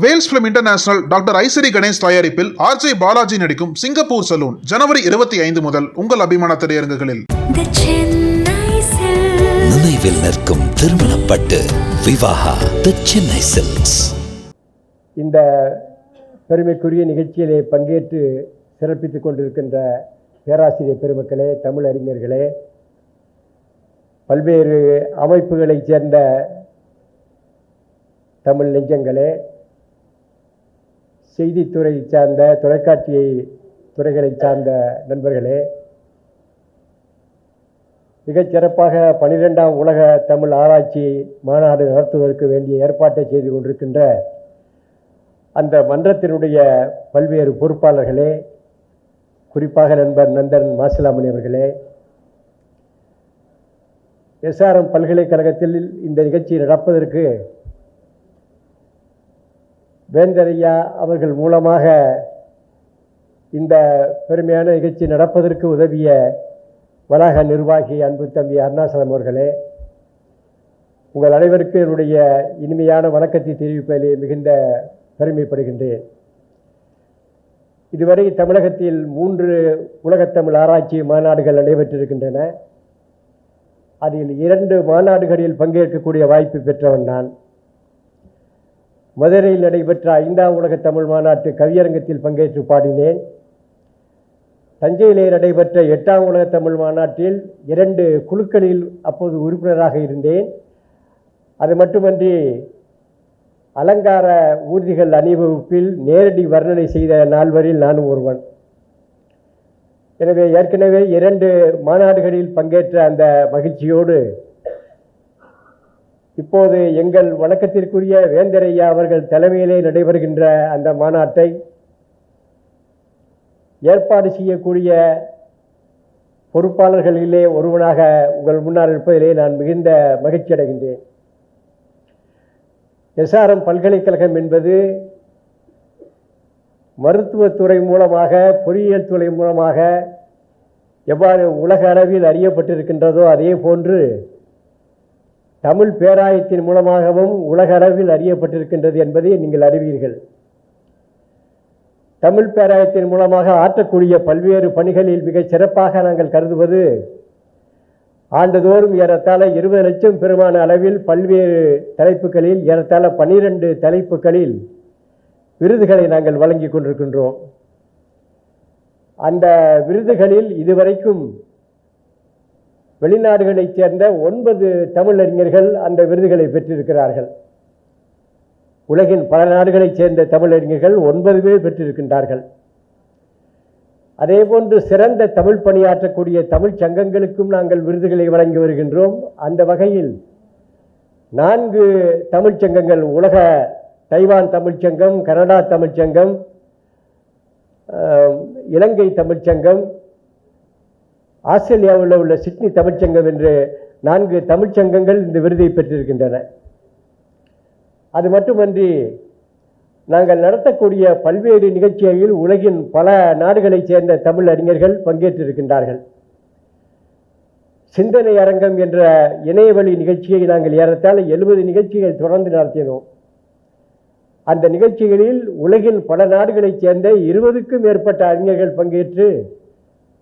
Vels film international doctor Ishari Ganesh தயாரிப்பில் RJ Balaji நடிக்கும் Singapore salon ஜனவரி இருபத்தி ஐந்து முதல் உங்கள் அபிமான திரையரங்குகளில். நினைவில் நிற்கும் திருமணப்பட்டு விவாகா தி சென்னை சில்க்ஸ் இந்த பெருமைக்குரிய நிகழ்ச்சியிலே பங்கேற்று சிறப்பித்துக் கொண்டிருக்கின்ற பேராசிரியர் பெருமக்களே தமிழ் அறிஞர்களே பல்வேறு அமைப்புகளைச் சேர்ந்த தமிழ் நெஞ்சங்களே செய்தித்துறை சார்ந்த தொலைக்காட்சியை துறைகளை சார்ந்த நண்பர்களே மிகச் சிறப்பாக பனிரெண்டாம் உலக தமிழ் ஆராய்ச்சி மாநாடு நடத்துவதற்கு வேண்டிய ஏற்பாட்டை செய்து கொண்டிருக்கின்ற அந்த மன்றத்தினுடைய பல்வேறு பொறுப்பாளர்களே குறிப்பாக நண்பர் நந்தன் மாசிலாமணி அவர்களே எஸ்ஆர்எம் பல்கலைக்கழகத்தில் இந்த நிகழ்ச்சி நடப்பதற்கு வேந்தரையா அவர்கள் மூலமாக இந்த பெருமையான நிகழ்ச்சி நடப்பதற்கு உதவிய வளாக நிர்வாகி அன்பு தம்பி அருணாசலம் அவர்களே உங்கள் அனைவருக்கு என்னுடைய இனிமையான வணக்கத்தை தெரிவிப்பதிலே மிகுந்த பெருமைப்படுகின்றேன். இதுவரை தமிழகத்தில் மூன்று உலகத்தமிழ் ஆராய்ச்சி மாநாடுகள் நடைபெற்றிருக்கின்றன. அதில் இரண்டு மாநாடுகளில் பங்கேற்கக்கூடிய வாய்ப்பு பெற்றவன் நான். மதுரையில் நடைபெற்ற ஐந்தாம் உலக தமிழ் மாநாட்டு கவியரங்கத்தில் பங்கேற்று பாடினேன். தஞ்சையிலே நடைபெற்ற எட்டாம் உலக தமிழ் மாநாட்டில் இரண்டு குழுக்களில் அப்போது உறுப்பினராக இருந்தேன். அது மட்டுமன்றி அலங்கார ஊர்திகள் அணிவகுப்பில் நேரடி வர்ணனை செய்த நால்வரில் நானும் ஒருவன். எனவே ஏற்கனவே இரண்டு மாநாடுகளில் பங்கேற்ற அந்த மகிழ்ச்சியோடு இப்போது எங்கள் வணக்கத்திற்குரிய வேந்தரையா அவர்கள் தலைமையிலே நடைபெறுகின்ற அந்த மாநாட்டை ஏற்பாடு செய்யக்கூடிய பொறுப்பாளர்களிலே ஒருவனாக உங்கள் முன்னால் இருப்பதிலே நான் மிகுந்த மகிழ்ச்சி அடைகின்றேன். எஸ்ஆர்எம் பல்கலைக்கழகம் என்பது மருத்துவத்துறை மூலமாக பொறியியல் துறை மூலமாக எவ்வாறு உலக அளவில் அறியப்பட்டிருக்கின்றதோ அதே போன்று தமிழ் பேராயத்தின் மூலமாகவும் உலக அளவில் அறியப்பட்டிருக்கின்றது என்பதை நீங்கள் அறிவீர்கள். தமிழ் பேராயத்தின் மூலமாக ஆற்றக்கூடிய பல்வேறு பணிகளில் மிகச் சிறப்பாக நாங்கள் கருதுவது ஆண்டுதோறும் ஏறத்தாழ இருபது லட்சம் பெருமான அளவில் பல்வேறு தலைப்புகளில் ஏறத்தாழ பன்னிரண்டு தலைப்புகளில் விருதுகளை நாங்கள் வழங்கி கொண்டிருக்கின்றோம். அந்த விருதுகளில் இதுவரைக்கும் வெளிநாடுகளைச் சேர்ந்த ஒன்பது தமிழறிஞர்கள் அந்த விருதுகளை பெற்றிருக்கிறார்கள். உலகின் பல நாடுகளைச் சேர்ந்த தமிழறிஞர்கள் ஒன்பது பேர் பெற்றிருக்கின்றார்கள். அதேபோன்று சிறந்த தமிழ் பணியாற்றக்கூடிய தமிழ் சங்கங்களுக்கும் நாங்கள் விருதுகளை வழங்கி வருகின்றோம். அந்த வகையில் நான்கு தமிழ்ச் சங்கங்கள் உலக தைவான் தமிழ்ச்சங்கம் கனடா தமிழ்ச்சங்கம் இலங்கை தமிழ்ச்சங்கம் ஆஸ்திரேலியாவில் உள்ள சிட்னி தமிழ்ச்சங்கம் என்று நான்கு தமிழ்ச்சங்கங்கள் இந்த விருதை பெற்றிருக்கின்றன. அது மட்டுமன்றி நாங்கள் நடத்தக்கூடிய பல்வேறு நிகழ்ச்சிகளில் உலகின் பல நாடுகளைச் சேர்ந்த தமிழ் அறிஞர்கள் பங்கேற்றிருக்கின்றார்கள். சிந்தனை அரங்கம் என்ற இணையவழி நிகழ்ச்சியை நாங்கள் ஏறத்தாழ எழுபது நிகழ்ச்சிகள் தொடர்ந்து நடத்தினோம். அந்த நிகழ்ச்சிகளில் உலகின் பல நாடுகளைச் சேர்ந்த இருபதுக்கும் மேற்பட்ட அறிஞர்கள் பங்கேற்று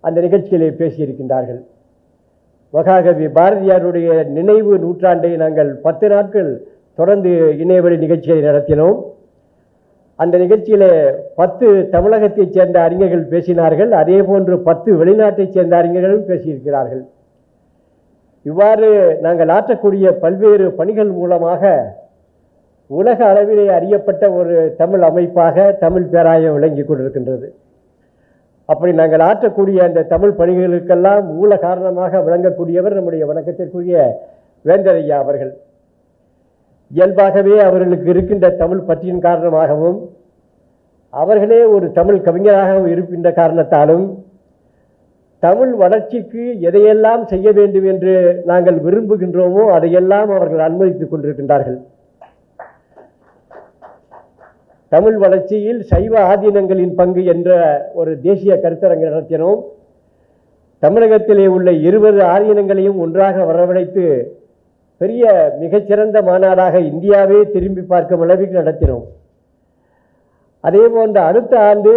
அந்த நிகழ்ச்சியிலே பேசியிருக்கின்றார்கள். மகாகவி பாரதியாருடைய நினைவு நூற்றாண்டை நாங்கள் பத்து நாட்கள் தொடர்ந்து இணையவழி நிகழ்ச்சியை நடத்தினோம். அந்த நிகழ்ச்சியில் பத்து தமிழகத்தைச் சேர்ந்த அறிஞர்கள் பேசினார்கள். அதே போன்று பத்து வெளிநாட்டைச் சேர்ந்த அறிஞர்களும் பேசியிருக்கிறார்கள். இவ்வாறு நாங்கள் ஆற்றக்கூடிய பல்வேறு பணிகள் மூலமாக உலக அளவிலே அறியப்பட்ட ஒரு தமிழ் அமைப்பாக தமிழ் பேராயம் விளங்கிக் கொண்டிருக்கின்றது. அப்படி நாங்கள் ஆற்றக்கூடிய அந்த தமிழ் பணிகளுக்கெல்லாம் மூல காரணமாக விளங்கக்கூடியவர் நம்முடைய வணக்கத்திற்குரிய வேந்தரையா அவர்கள். இயல்பாகவே அவர்களுக்கு இருக்கின்ற தமிழ் பற்றியின் காரணமாகவும் அவர்களே ஒரு தமிழ் கவிஞராகவும் இருக்கின்ற காரணத்தாலும் தமிழ் வளர்ச்சிக்கு எதையெல்லாம் செய்ய வேண்டும் என்று நாங்கள் விரும்புகின்றோமோ அதையெல்லாம் அவர்கள் அனுமதித்துக் கொண்டிருக்கின்றார்கள். தமிழ் வளர்ச்சியில் சைவ ஆதீனங்களின் பங்கு என்ற ஒரு தேசிய கருத்தரங்கு நடத்தினோம். தமிழகத்திலே உள்ள இருபது ஆதீனங்களையும் ஒன்றாக வரவழைத்து பெரிய மிகச்சிறந்த மாநாடாக இந்தியாவே திரும்பி பார்க்கும் அளவிற்கு நடத்தினோம். அதே போன்ற அடுத்த ஆண்டு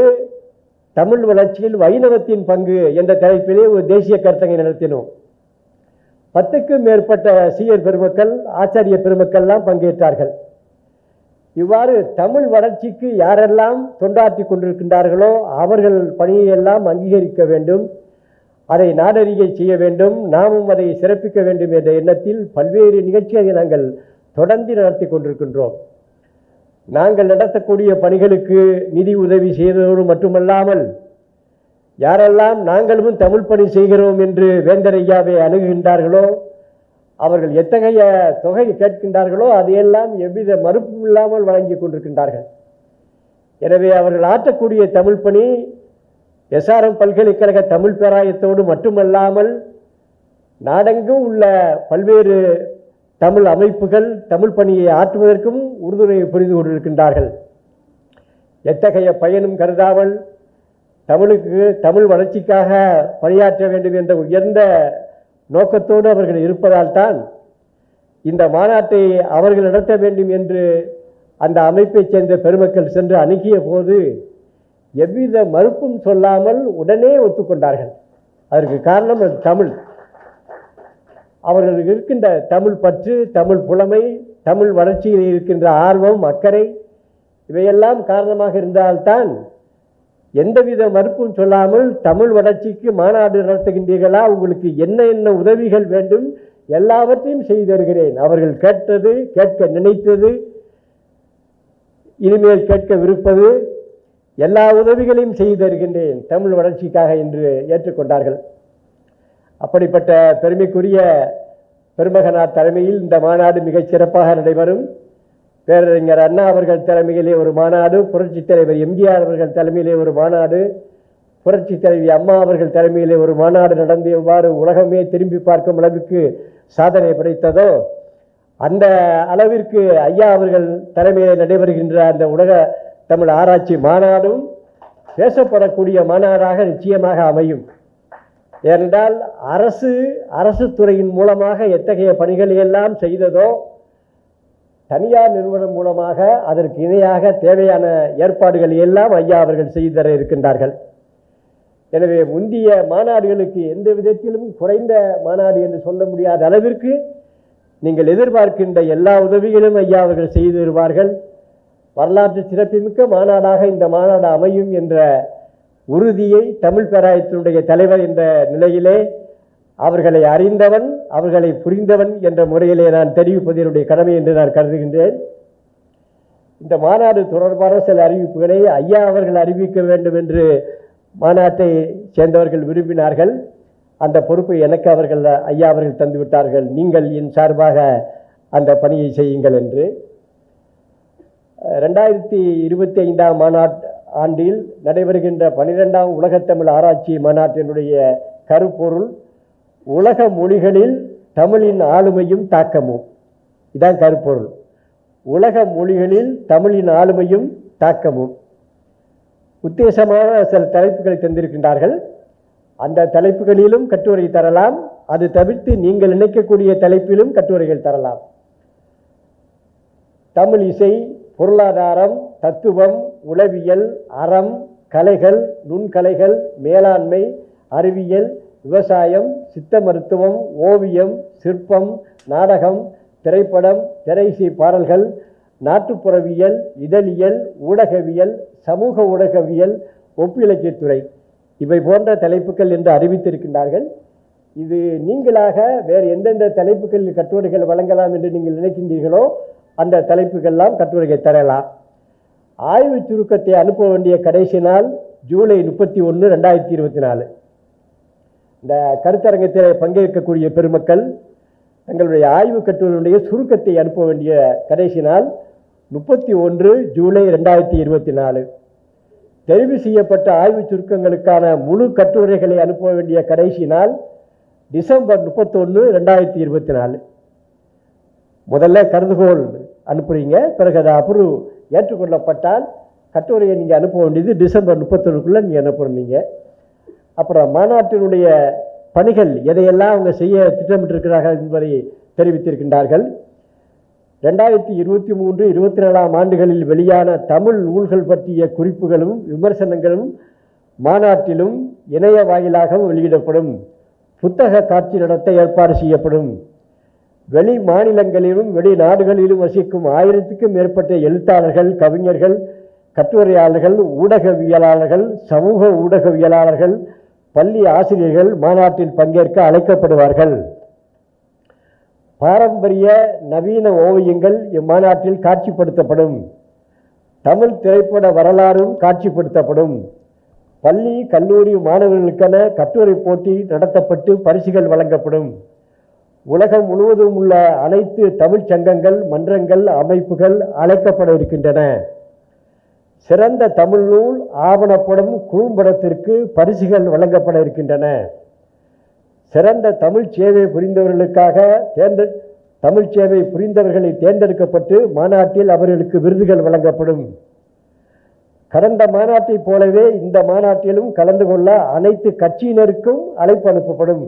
தமிழ் வளர்ச்சியில் வைணவத்தின் பங்கு என்ற தலைப்பிலே ஒரு தேசிய கருத்தரங்கை நடத்தினோம். பத்துக்கும் மேற்பட்ட சீயர் பெருமக்கள் ஆச்சாரிய பெருமக்கள்லாம் பங்கேற்றார்கள். இவ்வாறு தமிழ் வளர்ச்சிக்கு யாரெல்லாம் தொண்டாற்றி கொண்டிருக்கின்றார்களோ அவர்கள் பணியெல்லாம் அங்கீகரிக்க வேண்டும். அதை நாடறிகை செய்ய வேண்டும். நாமும் அதை சிறப்பிக்க வேண்டும் என்ற எண்ணத்தில் பல்வேறு நிகழ்ச்சிகளை நாங்கள் தொடர்ந்து நடத்தி கொண்டிருக்கின்றோம். நாங்கள் நடத்தக்கூடிய பணிகளுக்கு நிதி உதவி செய்ததோடு மட்டுமல்லாமல் யாரெல்லாம் நாங்களும் தமிழ் பணி செய்கிறோம் என்று வேந்தர் ஐயாவை அணுகுகின்றார்களோ அவர்கள் எத்தகைய தொகை கேட்கின்றார்களோ அதையெல்லாம் எவ்வித மறுப்பும் இல்லாமல் வழங்கி கொண்டிருக்கின்றார்கள். எனவே அவர்கள் ஆற்றக்கூடிய தமிழ் பணி எஸ்ஆர்எம் பல்கலைக்கழக தமிழ் பேராயத்தோடு மட்டுமல்லாமல் நாடெங்கும் உள்ள பல்வேறு தமிழ் அமைப்புகள் தமிழ் பணியை ஆற்றுவதற்கும் உறுதுணையை புரிந்து கொண்டிருக்கின்றார்கள். எத்தகைய பயனும் கருதாமல் தமிழுக்கு தமிழ் வளர்ச்சிக்காக பணியாற்ற வேண்டும் என்ற உயர்ந்த நோக்கத்தோடு அவர்கள் இருப்பதால் தான் இந்த மாநாட்டை அவர்கள் நடத்த வேண்டும் என்று அந்த அமைப்பைச் சேர்ந்த பெருமக்கள் சென்று அணுகிய போது எவ்வித மறுப்பும் சொல்லாமல் உடனே ஒத்துக்கொண்டார்கள். அதற்கு காரணம் அது தமிழ். அவர்களுக்கு இருக்கின்ற தமிழ் பற்று தமிழ் புலமை தமிழ் வளர்ச்சியில் இருக்கின்ற ஆர்வம் அக்கறை இவையெல்லாம் காரணமாக இருந்தால்தான் எந்தவித மறுப்பும் சொல்லாமல் தமிழ் வளர்ச்சிக்கு மாநாடு நடத்துகின்றீர்களா? உங்களுக்கு என்ன என்ன உதவிகள் வேண்டும்? எல்லாவற்றையும் செய்து தருகிறேன். அவர்கள் கேட்டது கேட்க நினைத்தது இனிமேல் கேட்கவிருப்பது எல்லா உதவிகளையும் செய்து தருகின்றேன். தமிழ் வளர்ச்சிக்காக என்று ஏற்றுக்கொண்டார்கள். அப்படிப்பட்ட பெருமைக்குரிய பெருமகனார் தலைமையில் இந்த மாநாடு மிகச் சிறப்பாக நடைபெறும். பேரறிஞர் அண்ணா அவர்கள் தலைமையிலே ஒரு மாநாடு புரட்சித் தலைவர் எம்ஜிஆர் அவர்கள் தலைமையிலே ஒரு மாநாடு புரட்சித் தலைவி அம்மா அவர்கள் தலைமையிலே ஒரு மாநாடு நடந்து எவ்வாறு உலகமே திரும்பி பார்க்கும் அளவுக்கு சாதனை படைத்ததோ அந்த அளவிற்கு ஐயா அவர்கள் தலைமையில் நடைபெறுகின்ற அந்த உலக தமிழ் ஆராய்ச்சி மாநாடும் பேசப்படக்கூடிய மாநாடாக நிச்சயமாக அமையும். ஏனென்றால் அரசு அரசு துறையின் மூலமாக எத்தகைய பணிகளை எல்லாம் செய்ததோ தனியார் நிறுவனம் மூலமாக அதற்கு இணையாக தேவையான ஏற்பாடுகள் எல்லாம் ஐயா அவர்கள் செய்து தர இருக்கின்றார்கள். எனவே முந்திய மாநாடுகளுக்கு எந்த விதத்திலும் குறைந்த மாநாடு என்று சொல்ல முடியாத அளவிற்கு நீங்கள் எதிர்பார்க்கின்ற எல்லா உதவிகளும் ஐயா அவர்கள் செய்து வருவார்கள் வரலாற்று சிறப்புமிக்க மாநாடாக இந்த மாநாடு அமையும் என்ற உறுதியை தமிழ் பேராயத்தினுடைய தலைவர் என்ற நிலையிலே அவர்களை அறிந்தவன் அவர்களை புரிந்தவன் என்ற முறையிலே நான் தெரிவிப்பது என்னுடைய கடமை என்று நான் கருதுகின்றேன். இந்த மாநாடு தொடர்பான சில அறிவிப்புகளை ஐயா அவர்கள் அறிவிக்க வேண்டும் என்று மாநாட்டை சேர்ந்தவர்கள் விரும்பினார்கள். அந்த பொறுப்பை எனக்கு அவர்கள் ஐயா அவர்கள் தந்துவிட்டார்கள் நீங்கள் என் சார்பாக அந்த பணியை செய்யுங்கள் என்று. ரெண்டாயிரத்தி இருபத்தி ஐந்தாம் மாநாட்டு ஆண்டில் நடைபெறுகின்ற பனிரெண்டாம் உலகத்தமிழ் ஆராய்ச்சி மாநாட்டினுடைய கருப்பொருள் உலக மொழிகளில் தமிழின் ஆளுமையும் தாக்கமும். இதான் கருப்பொருள். உலக மொழிகளில் தமிழின் ஆளுமையும் தாக்கமும். உத்தேசமான சில தலைப்புகளை தந்திருக்கின்றார்கள். அந்த தலைப்புகளிலும் கட்டுரை தரலாம். அது தவிர்த்து நீங்கள் நினைக்கக்கூடிய தலைப்பிலும் கட்டுரைகள் தரலாம். தமிழ் இசை பொருளாதாரம் தத்துவம் உளவியல் அறம் கலைகள் நுண்கலைகள் மேலாண்மை அறிவியல் விவசாயம் சித்த மருத்துவம் ஓவியம் சிற்பம் நாடகம் திரைப்படம் திரைசை பாடல்கள் நாட்டுப்புறவியல் இதழியல் ஊடகவியல் சமூக ஊடகவியல் ஒப்பிலக்கியத்துறை இவை போன்ற தலைப்புகள் என்று அறிவித்திருக்கின்றார்கள். இது நீங்களாக வேறு எந்தெந்த தலைப்புகளில் கட்டுரைகள் வழங்கலாம் என்று நீங்கள் நினைக்கின்றீர்களோ அந்த தலைப்புகள்லாம் கட்டுரைகள் தரலாம். ஆய்வு சுருக்கத்தை அனுப்ப வேண்டிய கடைசி நாள் ஜூலை முப்பத்தி ஒன்று ரெண்டாயிரத்தி இருபத்தி நாலு. இந்த கருத்தரங்கத்தில் பங்கேற்கக்கூடிய பெருமக்கள் தங்களுடைய ஆய்வு கட்டுரையுடைய சுருக்கத்தை அனுப்ப வேண்டிய கடைசி நாள் முப்பத்தி ஒன்று ஜூலை ரெண்டாயிரத்தி இருபத்தி நாலு. தெரிவு செய்யப்பட்ட ஆய்வு சுருக்கங்களுக்கான முழு கட்டுரைகளை அனுப்ப வேண்டிய கடைசி நாள் டிசம்பர் முப்பத்தொன்று ரெண்டாயிரத்தி இருபத்தி நாலு. முதல்ல கருதுகோள் அனுப்புறீங்க பிறகு அதை அப்ரூவ் ஏற்றுக்கொள்ளப்பட்டால் கட்டுரையை நீங்கள் அனுப்ப வேண்டியது டிசம்பர் முப்பத்தொன்றுக்குள்ளே நீங்கள் அனுப்புறீங்க அப்புறம் மாநாட்டினுடைய பணிகள் எதையெல்லாம் அவங்க செய்ய திட்டமிட்டிருக்கிறார்கள் என்பதை தெரிவித்திருக்கின்றார்கள். ரெண்டாயிரத்தி இருபத்தி மூன்று இருபத்தி நாலாம் ஆண்டுகளில் வெளியான தமிழ் நூல்கள் பற்றிய குறிப்புகளும் விமர்சனங்களும் மாநாட்டிலும் இணைய வாயிலாகவும் வெளியிடப்படும். புத்தக காட்சி நடத்த ஏற்பாடு செய்யப்படும். வெளி மாநிலங்களிலும் வெளிநாடுகளிலும் வசிக்கும் ஆயிரத்துக்கும் மேற்பட்ட எழுத்தாளர்கள் கவிஞர்கள் கட்டுரையாளர்கள் ஊடகவியலாளர்கள் சமூக ஊடகவியலாளர்கள் பள்ளி ஆசிரியர்கள் மாநாட்டில் பங்கேற்க அழைக்கப்படுவார்கள். பாரம்பரிய நவீன ஓவியங்கள் இம்மாநாட்டில் காட்சிப்படுத்தப்படும். தமிழ் திரைப்பட வரலாறும் காட்சிப்படுத்தப்படும். பள்ளி கல்லூரி மாணவர்களுக்கென கட்டுரை போட்டி நடத்தப்பட்டு பரிசுகள் வழங்கப்படும். உலகம் முழுவதும் உள்ள அனைத்து தமிழ்ச் சங்கங்கள் மன்றங்கள் அமைப்புகள் அழைக்கப்பட இருக்கின்றன. சிறந்த தமிழ் நூல் ஆவணப்படம் குறும்படத்திற்கு பரிசுகள் வழங்கப்பட இருக்கின்றன. சிறந்த தமிழ் சேவை புரிந்தவர்களுக்காக தேர்ந்த தமிழ் சேவை புரிந்தவர்களை தேர்ந்தெடுக்கப்பட்டு மாநாட்டில் அவர்களுக்கு விருதுகள் வழங்கப்படும். கடந்த மாநாட்டைப் போலவே இந்த மாநாட்டிலும் கலந்து கொள்ள அனைத்து கட்சியினருக்கும் அழைப்பு அனுப்பப்படும்.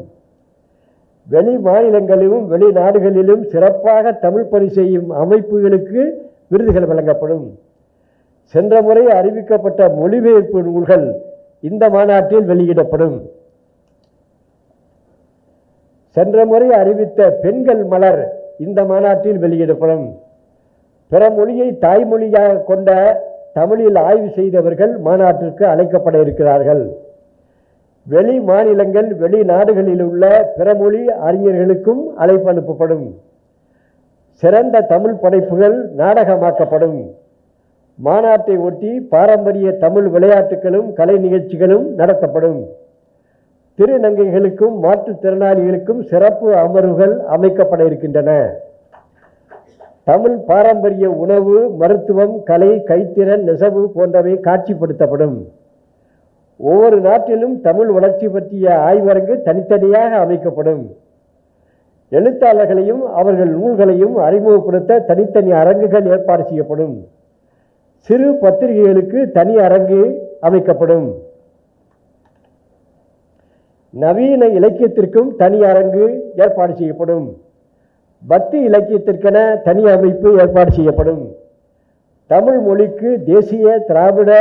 வெளி மாநிலங்களிலும் வெளிநாடுகளிலும் சிறப்பாக தமிழ் பணி செய்யும் அமைப்புகளுக்கு விருதுகள் வழங்கப்படும். சென்ற முறை அறிவிக்கப்பட்ட மொழிபெயர்ப்பு நூல்கள் இந்த மாநாட்டில் வெளியிடப்படும். சென்ற முறை அறிவித்த பெண்கள் மலர் இந்த மாநாட்டில் வெளியிடப்படும். பிற மொழியை தாய்மொழியாக கொண்ட தமிழில் ஆய்வு செய்தவர்கள் மாநாட்டிற்கு அழைக்கப்பட இருக்கிறார்கள். வெளி மாநிலங்கள் வெளிநாடுகளில் உள்ள பிறமொழி அறிஞர்களுக்கும் அழைப்பு அனுப்பப்படும். சிறந்த தமிழ் படைப்புகள் நாடகமாக்கப்படும். மாநாட்டை ஒட்டி பாரம்பரிய தமிழ் விளையாட்டுகளும் கலை நிகழ்ச்சிகளும் நடத்தப்படும். திருநங்கைகளுக்கும் மாற்றுத்திறனாளிகளுக்கும் சிறப்பு அமர்வுகள் அமைக்கப்பட இருக்கின்றன. தமிழ் பாரம்பரிய உணவு மருத்துவம் கலை கைத்திறன் நெசவு போன்றவை காட்சிப்படுத்தப்படும். ஒவ்வொரு நாட்டிலும் தமிழ் வளர்ச்சி பற்றிய ஆய்வரங்கு தனித்தனியாக அமைக்கப்படும். எழுத்தாளர்களையும் அவர்கள் நூல்களையும் அறிமுகப்படுத்த தனித்தனி அரங்குகள் ஏற்பாடு செய்யப்படும். சிறு பத்திரிகைகளுக்கு தனி அரங்கு அமைக்கப்படும். நவீன இலக்கியத்திற்கும் தனி அரங்கு ஏற்பாடு செய்யப்படும். பக்தி இலக்கியத்திற்கென தனி அமைப்பு ஏற்பாடு செய்யப்படும். தமிழ் மொழிக்கு தேசிய திராவிட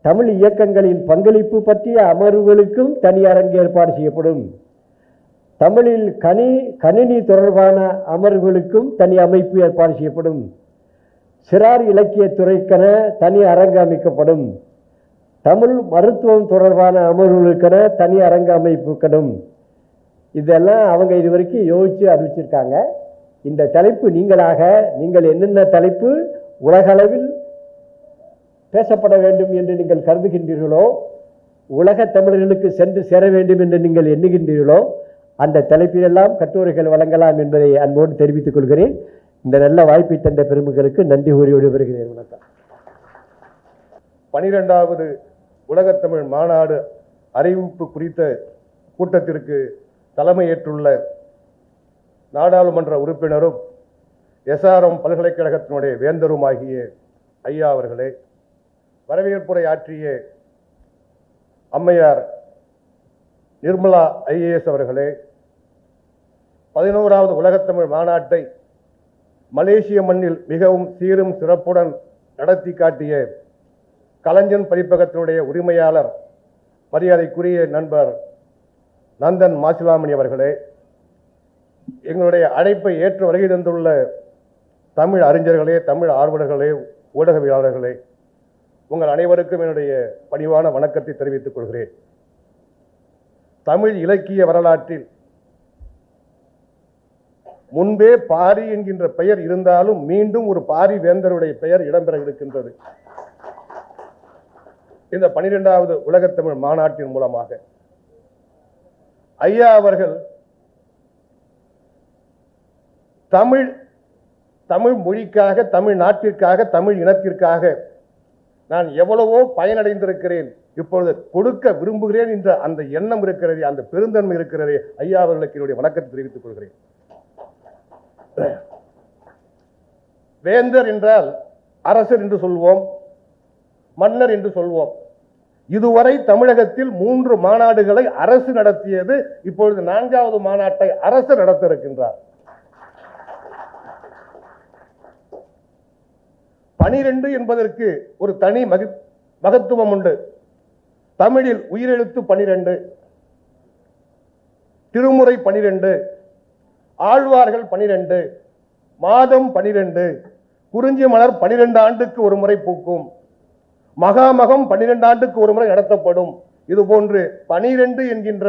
தமிழ் இயக்கங்களின் பங்களிப்பு பற்றிய அமர்வுகளுக்கும் தனி அரங்கு ஏற்பாடு செய்யப்படும். தமிழில் கனி கணினி தொடர்பான அமர்வுகளுக்கும் தனி அமைப்பு ஏற்பாடு செய்யப்படும். சிறார் இலக்கிய துறைக்கென தனி அரங்கு அமைக்கப்படும் தமிழ் மருத்துவம் தொடர்பான அமர்வுகளுக்கென தனி அரங்கு அமைப்புக்கணும் இதெல்லாம் அவங்க இது வரைக்கும் யோசித்து அறிவிச்சிருக்காங்க. இந்த தலைப்பு நீங்களாக நீங்கள் என்னென்ன தலைப்பு உலகளவில் பேசப்பட வேண்டும் என்று நீங்கள் கருதுகின்றீர்களோ உலக தமிழர்களுக்கு சென்று சேர வேண்டும் என்று நீங்கள் எண்ணுகின்றீர்களோ அந்த தலைப்பிலெல்லாம் கட்டுரைகள் வழங்கலாம் என்பதை அன்போடு தெரிவித்துக் கொள்கிறேன். இந்த நல்ல வாய்ப்பை தந்த பெருமக்களுக்கு நன்றி கூறி விடைபெறுகிறேன். வணக்கம். பனிரெண்டாவது உலகத்தமிழ் மாநாடு அறிவிப்பு குறித்த கூட்டத்திற்கு தலைமையேற்றுள்ள நாடாளுமன்ற உறுப்பினரும் எஸ்ஆர்எம் பல்கலைக்கழகத்தினுடைய வேந்தருமாகிய ஐயா அவர்களே வரவேற்புரை ஆற்றிய அம்மையார் நிர்மலா ஐஏஎஸ் அவர்களே பதினோராவது உலகத்தமிழ் மாநாட்டை மலேசிய மண்ணில் மிகவும் சீரும் சிறப்புடன் நடத்தி காட்டிய கலைஞன் பதிப்பகத்தினுடைய உரிமையாளர் மரியாதைக்குரிய நண்பர் நந்தன் மாசிலாமணி அவர்களே எங்களுடைய அழைப்பை ஏற்று வருகை தந்துள்ள தமிழ் அறிஞர்களே தமிழ் ஆர்வலர்களே ஊடகவியலாளர்களே உங்கள் அனைவருக்கும் என்னுடைய பணிவான வணக்கத்தை தெரிவித்துக் கொள்கிறேன். தமிழ் இலக்கிய வரலாற்றில் முன்பே பாரி என்கின்ற பெயர் இருந்தாலும் மீண்டும் ஒரு பாரி வேந்தருடைய பெயர் இடம்பெற இருக்கின்றது. இந்த பனிரெண்டாவது உலகத்தமிழ் மாநாட்டின் மூலமாக. ஐயா அவர்கள் தமிழ் தமிழ் மொழிக்காக தமிழ் நாட்டிற்காக தமிழ் இனத்திற்காக நான் எவ்வளவோ பயனடைந்திருக்கிறேன். இப்பொழுது கொடுக்க விரும்புகிறேன் என்ற அந்த எண்ணம் இருக்கிறதே அந்த பெருந்தன்மை இருக்கிறதே ஐயா அவர்களுக்கு என்னுடைய வணக்கத்தை தெரிவித்துக் கொள்கிறேன். வேந்தர் என்றால் அரசர் என்று சொல்வோம் மன்னர் என்று சொல்வோம். இதுவரை தமிழகத்தில் மூன்று மாநாடுகளை அரசு நடத்தியது இப்பொழுது நான்காவது மாநாட்டை அரசு நடத்த இருக்கின்றார் பனிரெண்டு என்பதற்கு ஒரு தனி மகி மகத்துவம் உண்டு. தமிழில் உயிரெழுத்து பனிரெண்டு திருமுறை பனிரெண்டு ஆழ்வார்கள் பனிரெண்டு மாதம் பனிரெண்டு குறிஞ்சி மலர் பனிரெண்டு ஆண்டுக்கு ஒரு முறை பூக்கும். மகாமகம் பனிரெண்டு ஆண்டுக்கு ஒரு முறை நடத்தப்படும். இது போன்று பனிரெண்டு என்கின்ற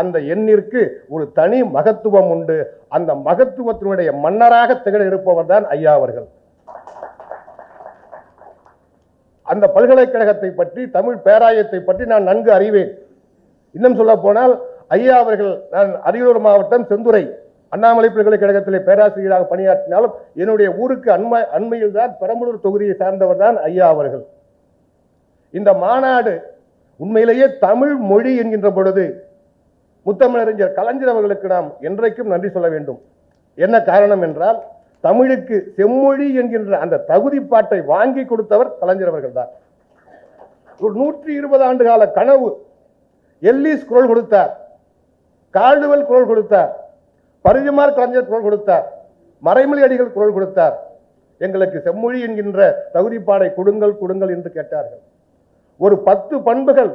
அந்த எண்ணிற்கு ஒரு தனி மகத்துவம் உண்டு. அந்த மகத்துவத்தினுடைய மன்னராக திகழ இருப்பவர் தான் ஐயா அவர்கள். அந்த பல்கலைக்கழகத்தை பற்றி தமிழ் பேராயத்தை பற்றி நான் நன்கு அறிவேன். இன்னும் சொல்ல போனால் ஐயா அவர்கள் நான் அரியலூர் மாவட்டம் செந்துறை அண்ணாமலை பல்கலைக்கழகத்தில் பேராசிரியராக பணியாற்றினாலும் என்னுடைய ஊருக்கு அண்மை அண்மையில் தான் பெரம்பலூர் தொகுதியை சார்ந்தவர் தான் ஐயா அவர்கள். இந்த மாநாடு உண்மையிலேயே தமிழ் மொழி என்கின்ற பொழுது முத்தமிழறிஞர் கலைஞர் அவர்களுக்கு நாம் என்றைக்கும் நன்றி சொல்ல வேண்டும். என்ன காரணம் என்றால் தமிழுக்கு செம்மொழி என்கின்ற அந்த தகுதிப்பாட்டை வாங்கி கொடுத்தவர் கலைஞர் அவர்கள் தான் ஒரு நூற்றி இருபது ஆண்டு கால கனவு எல்லிஸ் குரல் கொடுத்தார் கால்டுவல் குரல் கொடுத்தார் பரிதிமார் கலைஞர் குரல் கொடுத்தார். மறைமொழி அடிகள் குரல் கொடுத்தார். எங்களுக்கு செம்மொழி என்கின்ற தகுதிப்பாடை கொடுங்கள் கொடுங்கள் என்று கேட்டார்கள். ஒரு பத்து பண்புகள்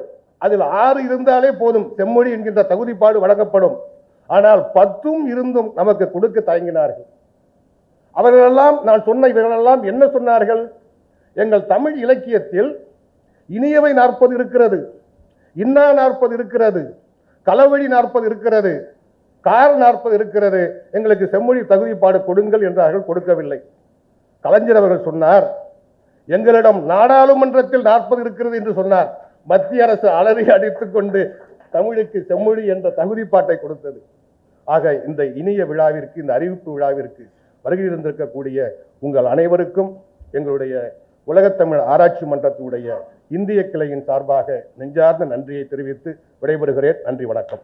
அதில் ஆறு இருந்தாலே போதும் செம்மொழி என்கின்ற தகுதிப்பாடு வழங்கப்படும். ஆனால் பத்தும் இருந்தும் நமக்கு கொடுக்க தயங்கினார்கள். அவர்களெல்லாம் நான் சொன்ன இவர்களெல்லாம் என்ன சொன்னார்கள்? எங்கள் தமிழ் இலக்கியத்தில் இனியவை நாற்பது இருக்கிறது இன்னா நாற்பது இருக்கிறது களவழி நாற்பது இருக்கிறது கார் நாற்பது இருக்கிறது. எங்களுக்கு செம்மொழி தகுதிப்பாடு கொடுங்கள் என்றார்கள் கொடுக்கவில்லை. கலைஞர் அவர்கள் சொன்னார் எங்களிடம் நாடாளுமன்றத்தில் நாற்பது இருக்கிறது என்று சொன்னார். மத்திய அரசு அலறி அடித்துக் கொண்டு தமிழுக்கு செம்மொழி என்ற தகுதிப்பாட்டை கொடுத்தது. ஆக இந்த இனிய விழாவிற்கு இந்த அறிவிப்பு விழாவிற்கு வருகை இருந்திருக்கக்கூடிய உங்கள் அனைவருக்கும் எங்களுடைய உலகத்தமிழ் ஆராய்ச்சி மன்றத்தினுடைய இந்திய கிளையின் சார்பாக நெஞ்சார்ந்த நன்றியை தெரிவித்து விடைபெறுகிறேன். நன்றி வணக்கம்.